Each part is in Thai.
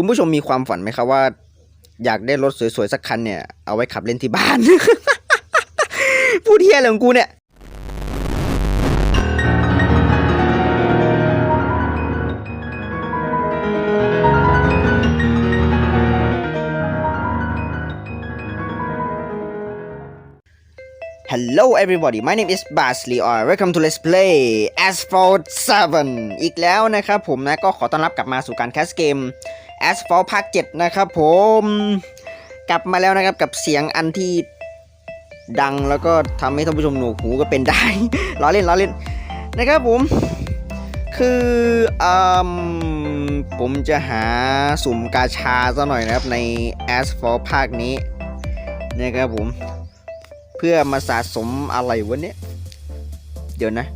คุณผู้ชมมีความฝันไหมครับว่า อยากได้รถสวยๆสักคันเนี่ย เอาไว้ขับเล่นที่บ้าน พูดเที่ยอะไรของกูเนี่ย Hello everybody my name is Bas Leon welcome to Let's Play Asphalt 7 อีกแล้วนะครับผมนะก็ขอต้อนรับกลับมาสู่การแคสเกม Asphalt ภาค7นะครับผมกลับมาแล้วนะครับกับเสียงอันที่ดังแล้วก็ทำให้ท่านผู้ชมหนวกหูก็เป็นได้ล้อเล่นล้อเล่นนะครับผม คืออืมผมจะหาสุ่มกาชาซะหน่อยนะครับใน Asphalt ภาคนี้นะครับผม เพื่อมาสะสมอะไรวะเนี่ย เดี๋ยวนะ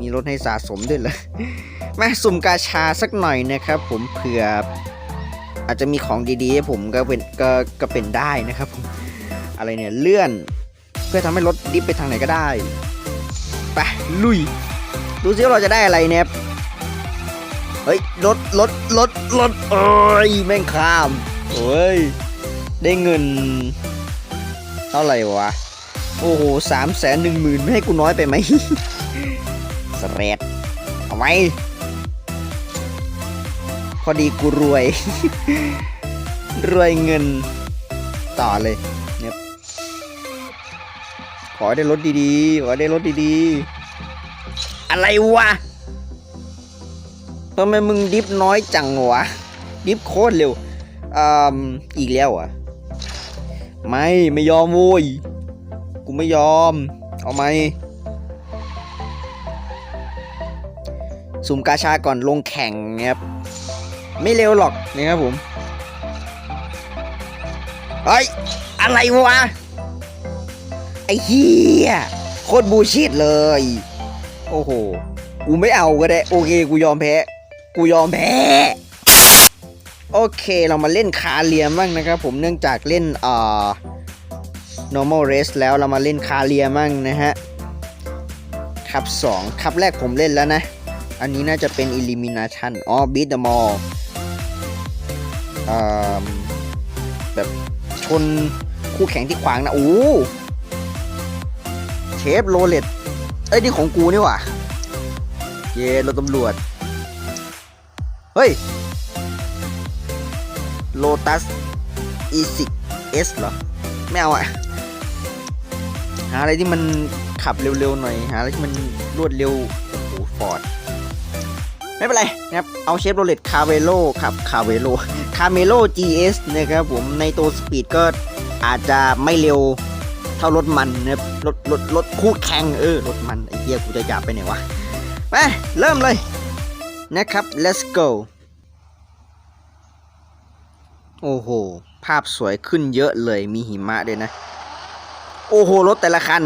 มีรถให้สะสมด้วยเหรอมาสุ่มกาชาสักหน่อยนะครับ ผมเผื่ออาจจะมีของดีๆให้ผมก็เป็นก็ก็เป็นได้นะครับผมอะไรเนี่ยเลื่อน เพื่อทำให้รถดิฟไปทางไหนก็ได้ไปลุย ดูซิว่าเราจะได้อะไรเนี่ยเฮ้ยรถรถรถรถเอ้ยแม่งข้ามเฮ้ยได้เงิน เท่าไหร่วะ โอ้โหสามแสนหนึ่งหมื่นไม่ให้กูน้อยไปไหม สเรดเอาไว้พอดีกูรวย รวยเงินต่อเลยเนี่ยขอได้รถดีๆ ขอได้รถดีๆ อะไรวะทำไมมึงดิฟน้อยจังวะ ดิฟโคตรเร็วอ่าอีกแล้วอะ ไม่ ไม่ยอมโว้ย กูไม่ยอม เอาไหม สุ่มกาชาก่อนลงแข่งครับไม่เร็วหรอกนะครับผมเฮ้ยอะไรวะไอ้เฮียโคตรบูชิดเลย โอ้โหกูไม่เอาก็ได้โอเคกูยอมแพ้กูยอมแพ้โอเคเรามาเล่นคาเรียมั่งนะครับผมเนื่องจากเล่นเอ่อ normal race แล้วเรามาเล่นคาเรียมั่งนะฮะคับ 2คับแรกผมเล่นแล้วนะ อันนี้น่าจะเป็น elimination อ๋อ beat the mall แบบชนคู่แข่งที่ขวางนะ โอ้เชฟโรเลตเอ้ย นี่ของกูนี่หว่า เย้รถตำรวจ เฮ้ยโลตัส e 6 s เหรอ ไม่เอาอะหาอะไรที่มันขับเร็วๆหน่อย หาอะไรที่มันรวดเร็ว โอ้โหฟอร์ด ไม่เป็นไรนะครับเอาเชฟโรเลตคาเวโลขับคาเวโลคาเมโล GS นะครับผมในตัวสปีดก็อาจจะไม่เร็วเท่ารถมันนะครับรถรถรถคู่แข่งเออรถมันไอ้เหี้ยกูจะหยาบไปไหนวะไปเริ่มเลยนะครับ let's go โอ้โห ภาพสวยขึ้นเยอะเลยมีหิมะด้วยนะ โอ้โห รถแต่ละคัน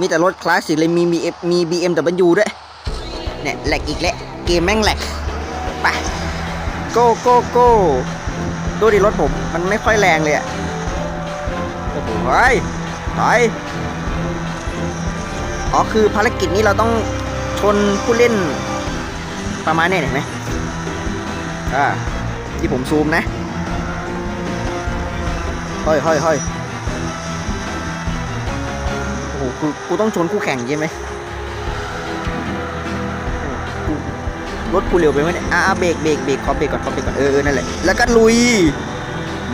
มีแต่รถคลาสสิกเลยมีมีมี BMW ด้วยเนี่ยแหลกอีกแล้ว เกมแม่งแหลกไป go go go ดูดิรถผม มันไม่ค่อยแรงเลยอะโอ้โหเฮ้ยอยอ๋อคือภารกิจนี้เราต้องชนผู้เล่นประมาณนี้เห็นไหมอ่าที่ผมซูมนะเฮ้ยเฮ้ยเฮ้ยโอ้โหกูกูต้องชนคู่แข่งใช่ไหม รถกูเร็วไปไหมเนี่ยอ่าเบรกเบรกเบรกขอเบรกก่อนขอเบรกก่อนเออเออนั่นแหละแล้วก็ลุย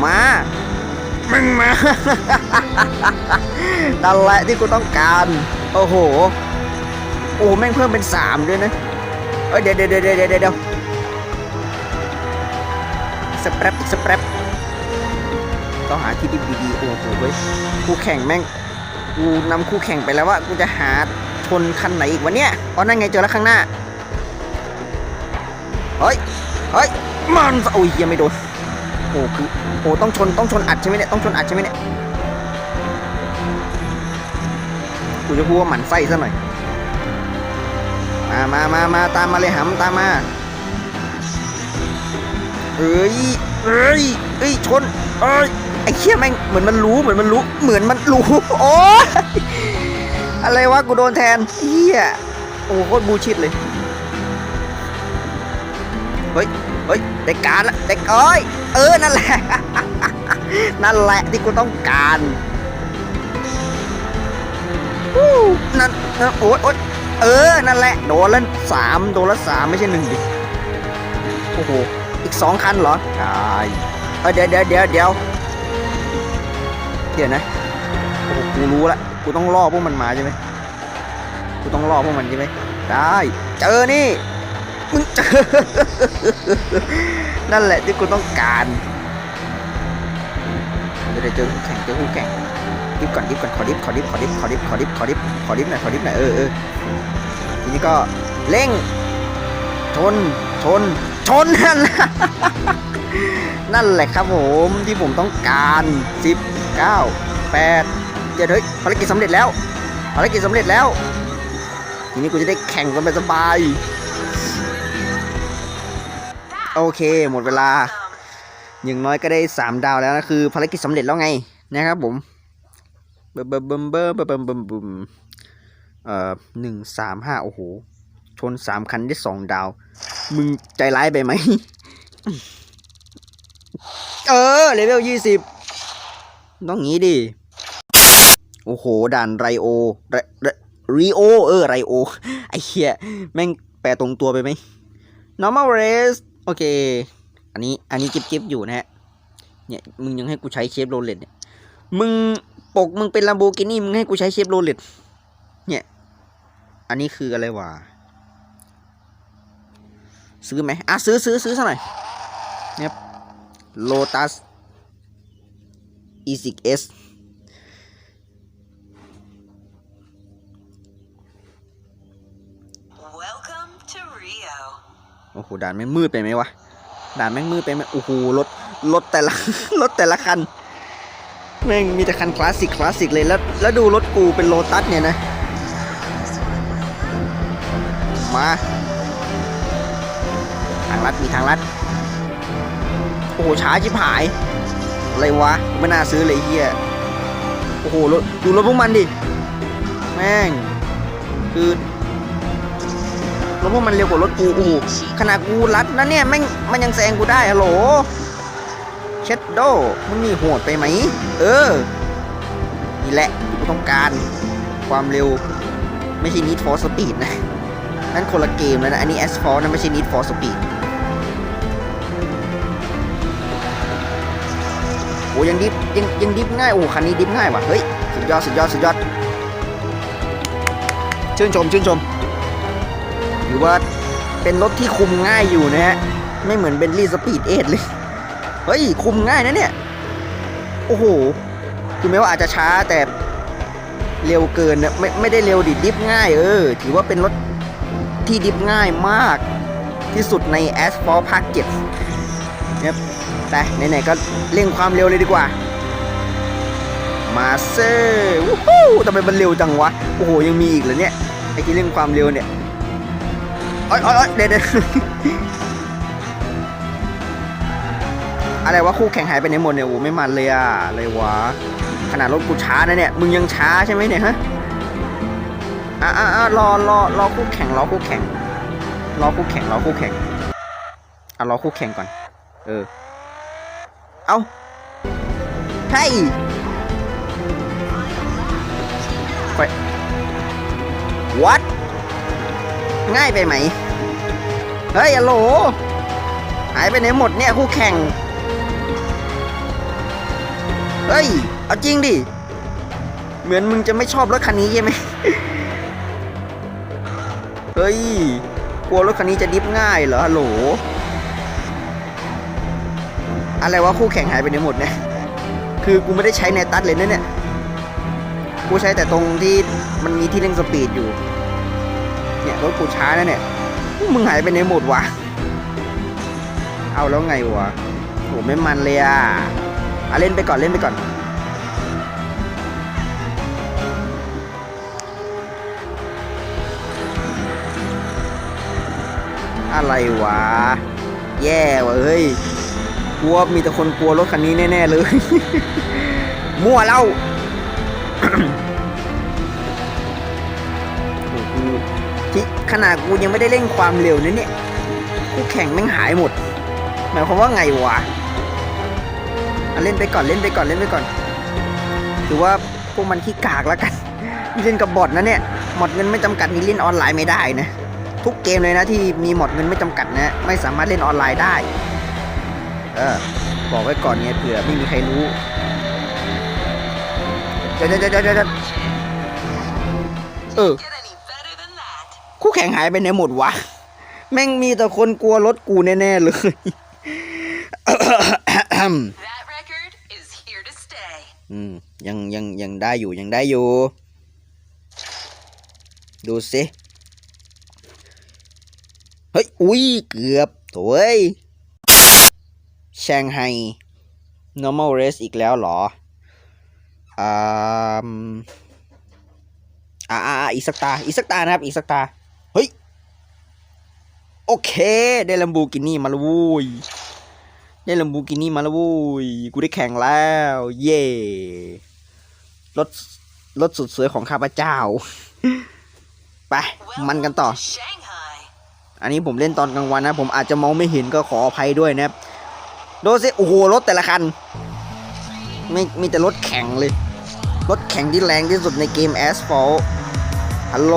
มามึงมานั่นแหละที่กูต้องการ โอ้โห โอ้แม่งเพิ่มเป็นสามด้วยนะเอ้ยเดี๋ยวเดี๋ยวเดี๋ยวเดี๋ยวเดี๋ยวสแปรปสแปรปต้องหาที่ดิบดีๆโอ้โหเว้ยคู่แข่งแม่งกูนำคู่แข่งไปแล้วว่ากูจะหาชนคันไหนอีกวะเนี่ยอ๋อนั่นไงเจอแล้วข้างหน้า เฮ้ย เฮ้ย มันโอ้ยยังไม่โดน โอ้คือ โอ้ต้องชน ต้องชนอัดใช่ไหมเนี่ย ต้องชนอัดใช่ไหมเนี่ย กูจะพูดว่าหมันไส้ซะหน่อย มามามามาตามมาเลยหำตามมา เอ้ย เอ้ย เอ้ย ชน เอ้ย ไอ้เคี้ยแม่ง เหมือนมันรู้ เหมือนมันรู้ เหมือนมันรู้ โอ้ยอะไรวะ กูโดนแทนเฮียโอ้โคตรบูชิดเลย เฮ้ยเฮ้ยใจได้การละได้เอ้ยเออนั่นแหละ นั่นแหละที่กูต้องการนั่นโอ๊ยโอ๊ยเออ นั่นแหละ โดนละสามโดนละสามไม่ใช่หนึ่งดิ โอ้โห อีกสองคันเหรอใช่เออเดี๋ยวเดี๋ยวเดี๋ยวเดี๋ยวเดี๋ยวนะ โอ้โห กูรู้ละ กูต้องล่อพวกมันมาใช่ไหมกูต้องล่อพวกมันใช่ไหมได้ เจอนี่ มึงเจอ นั่นแหละที่กูต้องการจะได้เจอคู่แข่งเจอคู่แข่งดิฟก่อนดิฟก่อนขอดิฟขอดิฟขอดิฟขอดิฟขอดิฟขอดิฟขอดิฟหน่อยขอดิฟหน่อยเออเออทีนี้ก็เร่ง ชน ชน ชนนั่นแหละนั่นแหละครับผมที่ผมต้องการสิบเก้าแปดเจ็ดเฮ้ยภารกิจสำเร็จแล้วภารกิจสำเร็จแล้วทีนี้กูจะได้แข่งกันไปสบาย โอเค หมดเวลา อย่างน้อยก็ได้3ดาวแล้วนะคือภารกิจสำเร็จแล้วไงนะครับผมเบิ่มเบิ่มเบิ่มเบิ่มเบิ่มเบิ่มเอ่อหนึ่งสามห้าโอ้โห ชนสามคันได้สองดาว มึงใจร้ายไปไหม เออเลเวลยี่สิบต้องงี้ดิ โอ้โห ด่านไรโอไรไรรีโอ เออ ไรโอ ไอ้เหี้ย แม่งแปลตรงตัวไปไหม normal race โอเค อันนี้อันนี้จิบจิบอยู่นะฮะ เนี่ยมึงยังให้กูใช้เชฟโรเลตเนี่ย มึงปกมึงเป็นลัมโบกินี่มึงให้กูใช้เชฟโรเลตเนี่ย อันนี้คืออะไรวะ ซื้อไหมอะซื้อซื้อซื้อซะหน่อยเนี่ยโลตัส e 6 s Welcome อ้โหด่านแม่งมืดไปไหมวะด่านแม่งมืดไปไหมโอ้โหรถรถแต่ละรถแต่ละคันแม่งมีแต่คันคลาสสิกคลาสสิกเลยแล้วแล้วดูรถกูเป็นโลตัสเนี่ยนะ มาทางลัดมีทางลัดโอ้โหช้าชิบหายอะไรวะไม่น่าซื้อเลยเฮียโอ้โหรถดูรถพวกมันดิแม่งคือ รถพวกมันเร็วกว่ารถกูอ้โหขนาดกูรัดนะเนี่ยแม่งมันยังแซงกูได้ฮัลโหลเช็ดโดมึงนี่โหดไปไหม เออ นี่แหละที่กูต้องการความเร็ว ไม่ใช่ Need for Speed นะ นั่นคนละเกมแล้วนะ อันนี้ Asphalt นะไม่ใช่ Need for Speed โอ้ยังดิฟยังยังดิฟง่าย โอ้คันนี้ดิฟง่ายว่ะ เฮ้ย สุดยอด สุดยอด สุดยอด ชื่นชม ชื่นชม หรือว่าเป็นรถที่คุมง่ายอยู่นะฮะ ไม่เหมือนเบนลี่สปีดเอเลย เฮ้ย คุมง่ายนะเนี่ย โอ้โหคือแม้ว่าอาจจะช้าแต่เร็วเกินนะไม่ไม่ได้เร็วดิดิฟง่ายเออ ถือว่าเป็นรถที่ดิฟง่ายมากที่สุดใน Asphalt Park 7เนี่ยแต่ไหนๆก็เร่งความเร็วเลยดีกว่า มาเซ่วู้ฮู้ทำไมมันเร็วจังวะ โอ้โห ยังมีอีกเหรอเนี่ย ไอ้ที่เร่งความเร็วเนี่ย อ๊ยโอ๊ยโอ๊ยเดี๋ยวเดี๋ยวอะไรวะคู่แข่งหายไปไหนหมดเนี่ยโอ้ไม่มันเลยอะอะไรวะขนาดรถกูช้านะเนี่ยมึงยังช้าใช่ไหมเนี่ยฮะอะอะอะรอรอรอคู่แข่งรอคู่แข่งรอคู่แข่งรอคู่แข่งอะรอคู่แข่งก่อน เออ เอาใช่ไป what ง่ายไปไหม เฮ้ยอะโหล หายไปไหนหมดเนี่ยคู่แข่ง เฮ้ย เอาจริงดิ เหมือนมึงจะไม่ชอบรถคันนี้ใช่ไหม เฮ้ย กลัวรถคันนี้จะดิฟง่ายเหรอฮัลโหล อะไรวะคู่แข่งหายไปไหนหมดเนี่ย คือกูไม่ได้ใช้ในตัดเลยนะเนี่ย กูใช้แต่ตรงที่มันมีที่เร่งสปีดอยู่ เนี่ยรถกูช้านะเนี่ยมึงหายไปไหนหมดวะเอาแล้วไงวะโหไม่มันเลยอะอะเล่นไปก่อนเล่นไปก่อนอะไรวะ แย่วะเฮ้ยกลัวมีแต่คนกลัวรถคันนี้แน่ ๆ เลย มั่วเล่า ขนาดกูยังไม่ได้เร่งความเร็วนะเนี่ยคู่แข่งแม่งหายหมด หมายความว่าไงวะเล่นไปก่อนเล่นไปก่อนเล่นไปก่อนถือว่าพวกมันขี้กากแล้วกัน เล่นกับบอทนะเนี่ยหมดเงินไม่จำกัดนี่เล่นออนไลน์ไม่ได้นะทุกเกมเลยนะที่มีหมดเงินไม่จำกัดนะไม่สามารถเล่นออนไลน์ได้ เออบอกไว้ก่อนไงเผื่อไม่มีใครรู้เดี๋ยวเดี๋ยวเดี๋ยวเดี๋ยวเดี๋ยวเออ ข่งหายไปไหนหมดวะ แม่งมีแต่คนกลัวรถกูแน่ ๆ เลย อืม ยังยังยังได้อยู่ยังได้อยู่ ดูสิเฮ้ย อุ้ย เกือบโถ่เอ้ยแชงไฮ normal race อีกแล้วเหรออ่าอ่าอ่าอีกสักตา อีกสักตานะครับ อีกสักตา เฮ้ย โอเค ได้ลัมโบกินี่มาแล้วเวุ้ยได้ลัมโบกินี่มาแล้วเวุ้ยกูได้แข่งแล้ว เย่รถรถสุดสวยของข้าพเจ้า ไป มันกันต่อ อันนี้ผมเล่นตอนกลางวันนะ ผมอาจจะมองไม่เห็นก็ขออภัยด้วยนะครับดูสิโอ้โหรถแต่ละคันไม่มีแต่รถแข่งเลย รถแข่งที่แรงที่สุดในเกม Asphalt ฮัลโหล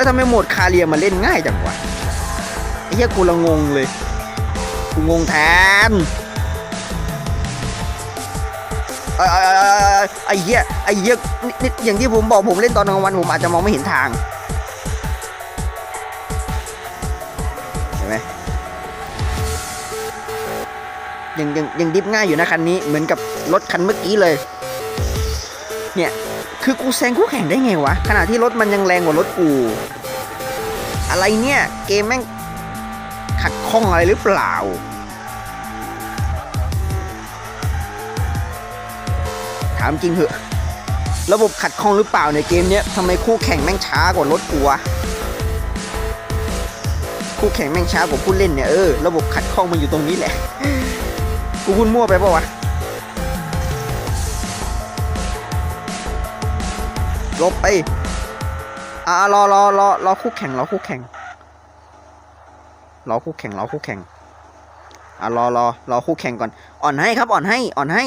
แล้วทำไมโหมดคาเรียมาเล่นง่ายจังวะไอ้เหี้ยกูละงงเลย กูงงแทนไอ้เหี้ยไอ้เหี้ยนี่นี่อย่างที่ผมบอกผมเล่นตอนกลางวันผมอาจจะมองไม่เห็นทางเห็นไหมยังยังยังดิฟง่ายอยู่นะคันนี้เหมือนกับรถคันเมื่อกี้เลย เนี่ย คือกูแซงคู่แข่งได้ไงวะ ขณะที่รถมันยังแรงกว่ารถกู อะไรเนี่ย เกมแม่งขัดข้องอะไรหรือเปล่า ถามจริงเหอะ ระบบขัดข้องหรือเปล่าในเกมเนี้ยทำไมคู่แข่งแม่งช้ากว่ารถกูวะคู่แข่งแม่งช้ากว่าผู้เล่นเนี่ยเออระบบขัดข้องมันอยู่ตรงนี้แหละ กูพูดมั่วไปปะวะ ลบไป อ่ารอรอรอรอคู่แข่งรอคู่แข่งรอคู่แข่งรอคู่แข่งอ่ารอรอรอคู่แข่งก่อน อ่อนให้ครับ อ่อนให้ อ่อนให้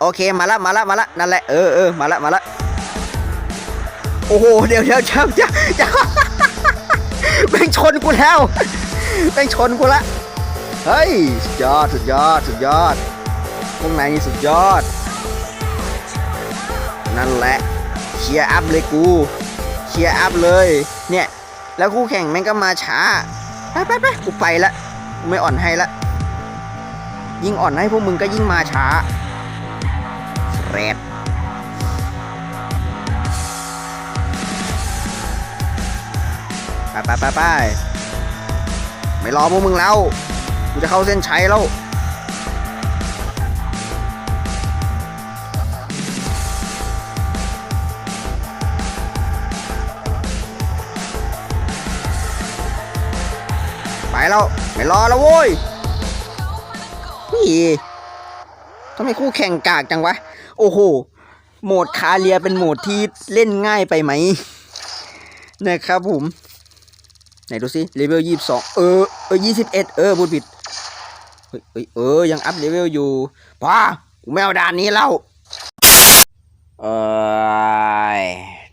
โอเค มาละ มาละ มาละ นั่นแหละ เออเออมาละ มาละ โอ้โห เดี๋ยวเดี๋ยวเดี๋ยวเดี๋ยวเดี๋ยวแม่งชนกูแล้วแม่งชนกูละ เฮ้ย สุดยอด สุดยอด สุดยอดพวกนายนี่สุดยอด นั่นแหละเชียร์อัพเลยกูเชียร์อัพเลย เนี่ย แล้วคู่แข่งแม่งก็มาช้า ไปไปไปกูไปละกูไม่อ่อนให้ละ ยิ่งอ่อนให้พวกมึงก็ยิ่งมาช้าเรดไปไปไปไปไม่รอพวกมึงแล้ว กูจะเข้าเส้นชัยแล้ว แล้ว ไม่รอแล้วโว้ยพี่ทำไมคู่แข่งกากจังวะ โอ้โห โหมดคาเรียเป็นโหมดที่เล่นง่ายไปไหม นะครับผม ไหนดูสิเลเวลยี่สิบสองเออ เออยี่สิบเอ็ดเออพูดผิดเฮ้ยเออ ยังอัพเลเวลอยู่ป้ากูไม่เอาด่านนี้แล้วเอย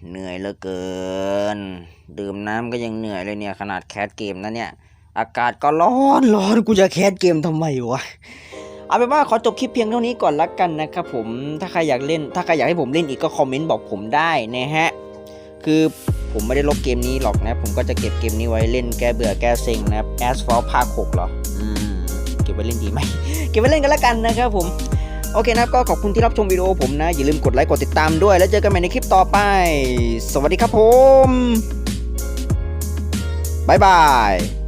เหนื่อยเหลือเกิน ดื่มน้ำก็ยังเหนื่อยเลยเนี่ย ขนาดแคสเกมนะเนี่ย อากาศก็ร้อนร้อนกูจะแคสเกมทำไมวะเอาเป็นว่าขอจบคลิปเพียงเท่านี้ก่อนละกันนะครับผมถ้าใครอยากเล่น ถ้าใครอยากให้ผมเล่นอีกก็คอมเมนต์บอกผมได้นะฮะคือผมไม่ได้ลบเกมนี้หรอกนะผมก็จะเก็บเกมนี้ไว้เล่นแก้เบื่อแก้เซ็งนะครับ Asphalt ภาค6เหรออืมเก็บไว้เล่นดีไหมเก็บไว้เล่นกันละกันนะครับผมโอเคนะครับก็ขอบคุณที่รับชมวิดีโอผมนะ อย่าลืมกดไลค์กดติดตามด้วย แล้วเจอกันใหม่ในคลิปต่อไป สวัสดีครับผม บ๊ายบาย